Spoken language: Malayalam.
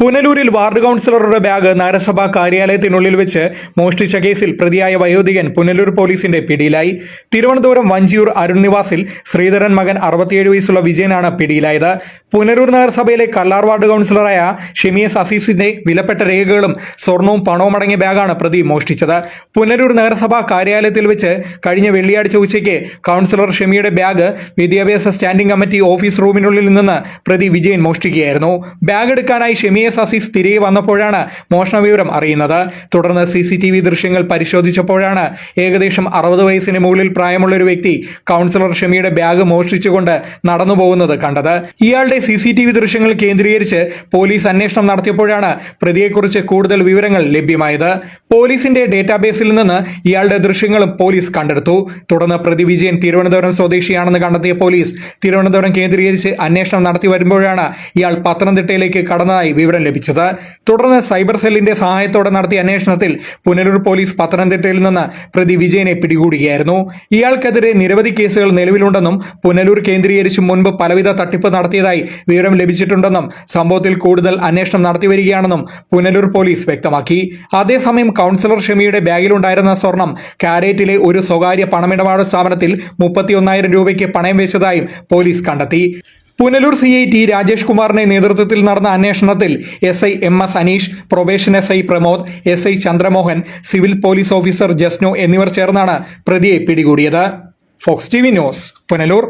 പുനലൂരിൽ വാർഡ് കൗൺസിലറുടെ ബാഗ് നഗരസഭാ കാര്യാലയത്തിനുള്ളിൽ വെച്ച് മോഷ്ടിച്ച കേസിൽ പ്രതിയായ വയോധികൻ പുനലൂർ പോലീസിന്റെ പിടിയിലായി. തിരുവനന്തപുരം വഞ്ചിയൂർ അരുൺ നിവാസിൽ ശ്രീധരൻ മകൻ അറുപത്തിയേഴ് വയസ്സുള്ള വിജയനാണ് പിടിയിലായത്. പുനലൂർ നഗരസഭയിലെ കല്ലാർ വാർഡ് കൗൺസിലറായ ഷെമിയസ് അസീസിന്റെ വിലപ്പെട്ട രേഖകളും സ്വർണവും പണവും അടങ്ങിയ ബാഗാണ് പ്രതി മോഷ്ടിച്ചത്. പുനലൂർ നഗരസഭാ കാര്യാലയത്തിൽ വെച്ച് കഴിഞ്ഞ വെള്ളിയാഴ്ച ഉച്ചയ്ക്ക് കൗൺസിലർ ഷെമിയുടെ ബാഗ് വിദ്യാഭ്യാസ സ്റ്റാൻഡിംഗ് കമ്മിറ്റി ഓഫീസ് റൂമിനുള്ളിൽ നിന്ന് പ്രതി വിജയൻ മോഷ്ടിക്കുകയായിരുന്നു. ബാഗ് എടുക്കാനായി ഷെമിയെ അസീസ് തിരികെ വന്നപ്പോഴാണ് മോഷണ വിവരം അറിയുന്നത്. തുടർന്ന് സി സി ടി വി ദൃശ്യങ്ങൾ പരിശോധിച്ചപ്പോഴാണ് ഏകദേശം അറുപത് വയസ്സിന് മുകളിൽ പ്രായമുള്ള ഒരു വ്യക്തി കൗൺസിലർ ഷമിയുടെ ബാഗ് മോഷ്ടിച്ചുകൊണ്ട് നടന്നു പോകുന്നത് കണ്ടത്. ഇയാളുടെ സി സി ടി വി ദൃശ്യങ്ങൾ കേന്ദ്രീകരിച്ച് പോലീസ് അന്വേഷണം നടത്തിയപ്പോഴാണ് പ്രതിയെക്കുറിച്ച് കൂടുതൽ വിവരങ്ങൾ ലഭ്യമായത്. പോലീസിന്റെ ഡേറ്റാബേസിൽ നിന്ന് ഇയാളുടെ ദൃശ്യങ്ങളും പോലീസ് കണ്ടെടുത്തു. തുടർന്ന് പ്രതി വിജയൻ തിരുവനന്തപുരം സ്വദേശിയാണെന്ന് കണ്ടെത്തിയ പോലീസ് തിരുവനന്തപുരം കേന്ദ്രീകരിച്ച് അന്വേഷണം നടത്തി വരുമ്പോഴാണ് ഇയാൾ പത്തനംതിട്ടയിലേക്ക് കടന്നതായി വിവരം ലഭിച്ചത്. തുടർന്ന് സൈബർ സെല്ലിന്റെ സഹായത്തോടെ നടത്തിയ അന്വേഷണത്തിൽ പുനലൂർ പോലീസ് പത്തനംതിട്ടയിൽ നിന്ന് പ്രതി വിജയനെ പിടികൂടുകയായിരുന്നു. ഇയാൾക്കെതിരെ നിരവധി കേസുകൾ നിലവിലുണ്ടെന്നും പുനലൂർ കേന്ദ്രീകരിച്ച് മുൻപ് പലവിധ തട്ടിപ്പ് നടത്തിയതായി വിവരം ലഭിച്ചിട്ടുണ്ടെന്നും സംഭവത്തിൽ കൂടുതൽ അന്വേഷണം നടത്തിവരികയാണെന്നും പുനലൂർ പോലീസ് വ്യക്തമാക്കി. അതേസമയം കൗൺസിലർ ഷെമിയുടെ ബാഗിലുണ്ടായിരുന്ന സ്വർണം കാരേറ്റിലെ ഒരു സ്വകാര്യ പണമിടപാട് സ്ഥാപനത്തിൽ മുപ്പത്തിയൊന്നായിരം രൂപയ്ക്ക് പണയം വെച്ചതായും പോലീസ് കണ്ടെത്തി. Punalur C I T Rajesh കുമാറിന്റെ നേതൃത്വത്തിൽ നടന്ന അന്വേഷണത്തിൽ S I M S Aneesh probation S I Pramod S I Chandramohan civil police officer Jasno എന്നിവർ ചേർന്നാണ് പ്രതിയെ പിടികൂടിയത്. Fox T V news Punalur.